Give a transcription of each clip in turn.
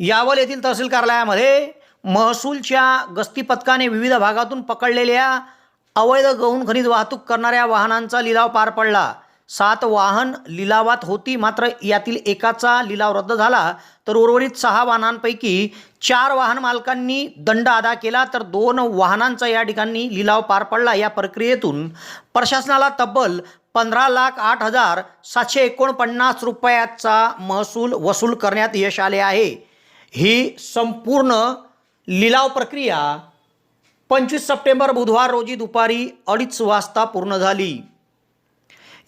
यावल येथील तहसील कार्यालयामध्ये महसूलच्या गस्ती पथकाने विविध भागातून पकडलेल्या अवैध गहून खनिज वाहतूक करणाऱ्या वाहनांचा लिलाव पार पडला. सात वाहन लिलावात होती मात्र यातील एकाचा लिलाव रद्द झाला. तर उर्वरित सहा वाहनांपैकी चार वाहन मालकांनी दंड अदा केला तर दोन वाहनांचा या ठिकाणी लिलाव पार पडला. या प्रक्रियेतून प्रशासनाला तब्बल पंधरा लाख आठ हजार सातशे एकोणपन्नास रुपयाचा महसूल वसूल करण्यात यश आले आहे. ही संपूर्ण लिलाव प्रक्रिया पंचवीस सप्टेंबर बुधवार रोजी दुपारी अडीच वाजता पूर्ण झाली.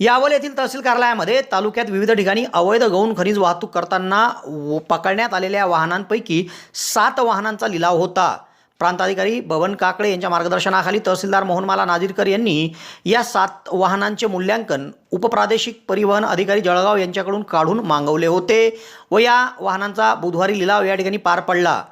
यावल येथील तहसील कार्यालयामध्ये तालुक्यात विविध ठिकाणी अवैध गौण खनिज वाहतूक करताना व- पकडण्यात आलेल्या वाहनांपैकी सात वाहनांचा लिलाव होता. प्रांताधिकारी बबन काकडे यांच्या मार्गदर्शनाखाली तहसीलदार मोहनमाला नादिरकर यांनी या सात वाहनांचे मूल्यांकन उपप्रादेशिक परिवहन अधिकारी जळगाव यांच्याकडून काढून मागवले होते व या वाहनांचा बुधवारी लिलाव या ठिकाणी पार पडला.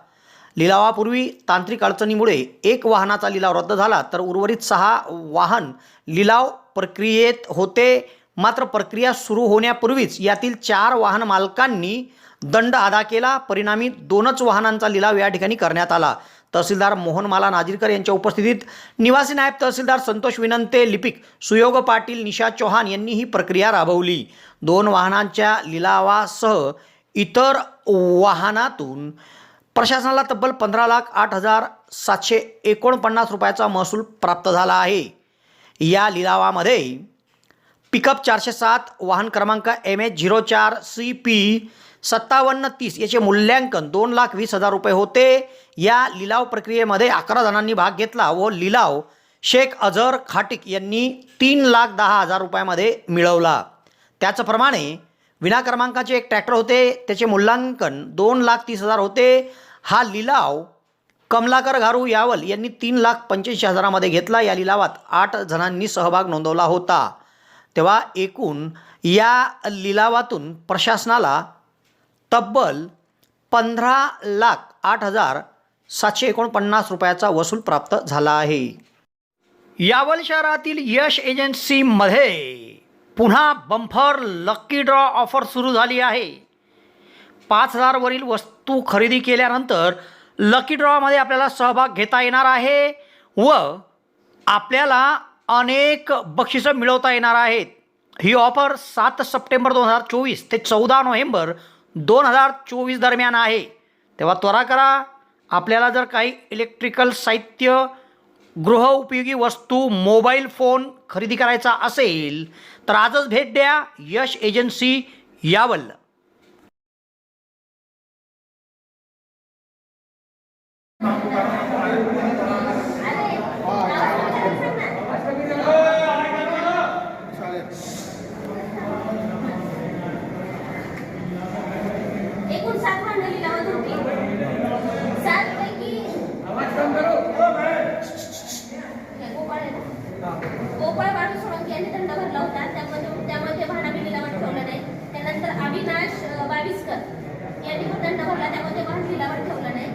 लिलावापूर्वी तांत्रिक अडचणीमुळे एक वाहनाचा लिलाव रद्द झाला तर उर्वरित सहा वाहन लिलाव प्रक्रियेत होते. मात्र प्रक्रिया सुरू होण्यापूर्वीच यातील चार वाहन मालकांनी दंड अदा केला. परिणामी दोनच वाहनांचा लिलाव या ठिकाणी करण्यात आला. तहसीलदार मोहनमाला नाजीरकर यांच्या उपस्थितीत निवासी नायब तहसीलदार संतोष विनंते लिपिक सुयोग पाटील निशा चौहान यांनी ही प्रक्रिया राबवली. दोन वाहनांच्या लिलावासह इतर वाहनातून प्रशासनाला तब्बल पंधरा लाख आठ हजार सातशे एकोणपन्नास रुपयाचा महसूल प्राप्त झाला आहे. या लिलावामध्ये पिकअप चारशे सात वाहन क्रमांक एम एच झिरो चार सी पी सत्तावन्न तीस याचे मूल्यांकन दोन लाख वीस हजार रुपये होते. या लिलाव प्रक्रियेमध्ये अकरा जणांनी भाग घेतला व लिलाव शेख अझर खाटिक यांनी तीन लाख दहा हजार रुपयामध्ये मिळवला. त्याचप्रमाणे विना क्रमांकाचे एक ट्रॅक्टर होते. त्याचे मूल्यांकन दोन लाख तीस हजार होते. हा लिलाव कमलाकर घारू यावल यांनी तीन लाख पंच्याऐंशी हजारामध्ये घेतला. या लिलावात आठ जणांनी सहभाग नोंदवला होता. तेव्हा एकूण या लिलावातून प्रशासनाला तब्बल पंधरा लाख आठ हजार सातशे एकोणपन्नास रुपयाचा वसूल प्राप्त झाला आहे. यावल शहरातील यश एजन्सीमध्ये पुन्हा बंफर लक्की ड्रॉ ऑफर सुरू झाली आहे. पाच हजारवरील वस्तू खरेदी केल्यानंतर लकी ड्रॉमध्ये आपल्याला सहभाग घेता येणार आहे व आपल्याला अनेक बक्षिसं मिळवता येणार आहेत. ही ऑफर सात सप्टेंबर दोन हजार चोवीस ते चौदा नोव्हेंबर दोन हजार चोवीस दरम्यान आहे. तेव्हा त्वरा करा आपल्याला जर काही इलेक्ट्रिकल साहित्य गृहउपयोगी वस्तू मोबाईल फोन खरेदी करायचा असेल तर आजच भेट द्या यश एजन्सी यावल एकूण सात भांडं लिलावात होती सात पैकी गोपाळ आहे ना? गोपाळ बाळू सोळंकी यांनी दंड भरला होता. त्यामध्ये त्यामध्ये भांडा मी लिलावात ठेवलं नाही. त्यानंतर अविनाश बाविस्कर यांनी पण दंड भरला. त्यामध्ये भांड लिलावात ठेवलं नाही.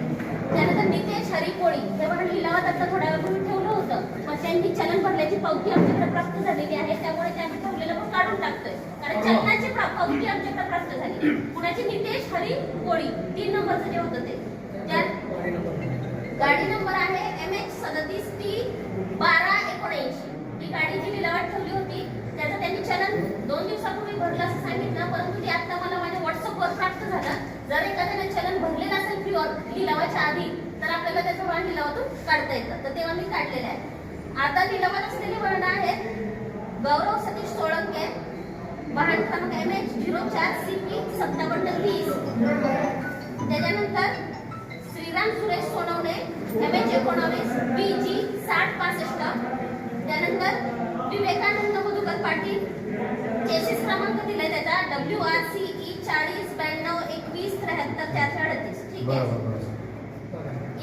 त्यानंतर नितेश हरी कोळी हे भांड लिलावात आता थोड्या वेळापूर्वी ठेवलं होतं. मग त्यांनी चलन भरल्याची पावती आमच्याकडे प्राप्त झालेली आहे. त्यामुळे ते आम्ही ठेवलेलं पण काढून टाकतोय. कारण चलनाची प्रा- पावती आमच्याकडे प्राप्त झाली. पुण्याचे नितेश हरी कोळी तीन नंबरचं जे होतं ते. त्यात गाडी नंबर आहे एम एच सदतीस टी बारा एकोणऐंशी ही गाडी जी लिलावात ठेवली होती. त्याचं त्यांनी चलन दोन दिवसापूर्वी भरलं असं सांगितलं परंतु ते आता मला माझ्या व्हॉट्सअपवर प्राप्त झालं. जर एखाद्याने चलन भरलेलं असेल प्युअर लिलावाच्या आधी तर आपल्याला त्याचं वळण लिलावातून काढता येतं. तर तेव्हा मी काढलेलं आहे. आता लिलावात असलेली वर्ण आहेत गौरव सतीश सोळंके वाहन क्रमांक एम एच झिरो चार सी पी सत्तावन्न वीस त्याच्यानंतर श्रीराम सुरेश सोनवणे एम एच एकोणावीस बी जी साठ पासष्ट. त्यानंतर विवेकानंद मधुकर पाटील. चेसिस क्रमांक दिलाय त्याचा. डब्ल्यू आर सी ई चाळीस ब्याण्णव एकवीस त्र्याहत्तर चारशे अडतीस. ठीक आहे?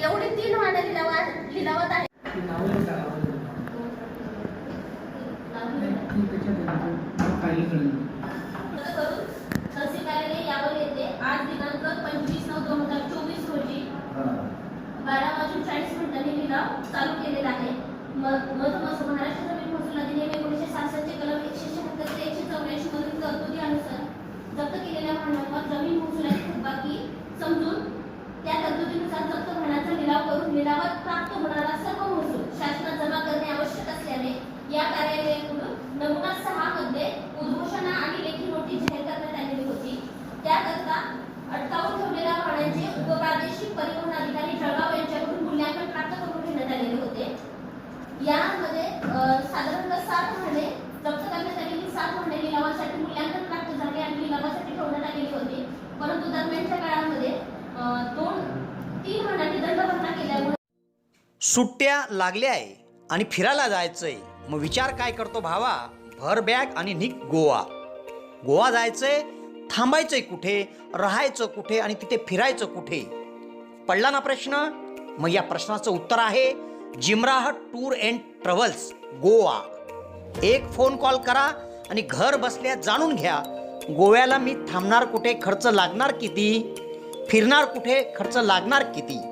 एवढी तीन वाहनं लिलावात लिलावात आहे. यावर येते. आज दिनांक पंचवीस नऊ दोन हजार चोवीस रोजी बारा वाजून चाळीस मिनिटांनी लिलाव चालू केलेला आहे. म- महाराष्ट्र जमीन महसूल अधिनियम एकोणीसशे सहासष्टचे कलम एकशे शहात्तर ते एकशे चौऱ्याऐंशी मधील तरतुदी अनुसार जप्त केलेल्या भांडवलावर जमीन महसुलाची थकबाकी समजून जप्त भाड्याचा लिलाव करून लिलावात प्राप्त होणारा सर्व महसूल शासनात जमा करणे आवश्यक असल्याने या कार्यालयाकडून नमुना सहा मध्ये उद्घोषणा आणि लेखी नोटीस जाहीर करण्यात आलेली होती त्याकरता अटकावून ठेवलेल्या भाड्यांचे उपप्रादेशिक परिवहन अधिकारी जळगाव यांच्याकडून मूल्यांकन प्राप्त करून घेण्यात आलेले होते यामध्ये अ, साधारणतः सात भाडे जप्त करण्यात आलेली सात भाडे लिलावासाठी मूल्यांकन प्राप्त झाले आणि लिलावासाठी ठेवण्यात आलेली होती परंतु दरम्यानच्या काळामध्ये अ, दोन तीन भाड्यांनी दंड भरणा केल्यामुळे सुट्ट्या लागल्या आहे आणि फिरायला जायचं आहे मग विचार काय करतो भावा? भर बॅग आणि निघ गोवा. गोवा जायचं आहे थांबायचं आहे कुठे? राहायचं कुठे आणि तिथे फिरायचं कुठे? पडला ना प्रश्न? मग या प्रश्नाचं उत्तर आहे जिमराह टूर अँड ट्रॅव्हल्स गोवा. एक फोन कॉल करा आणि घर बसल्या जाणून घ्या. गोव्याला मी थांबणार कुठे? खर्च लागणार किती? फिरणार कुठे? खर्च लागणार किती?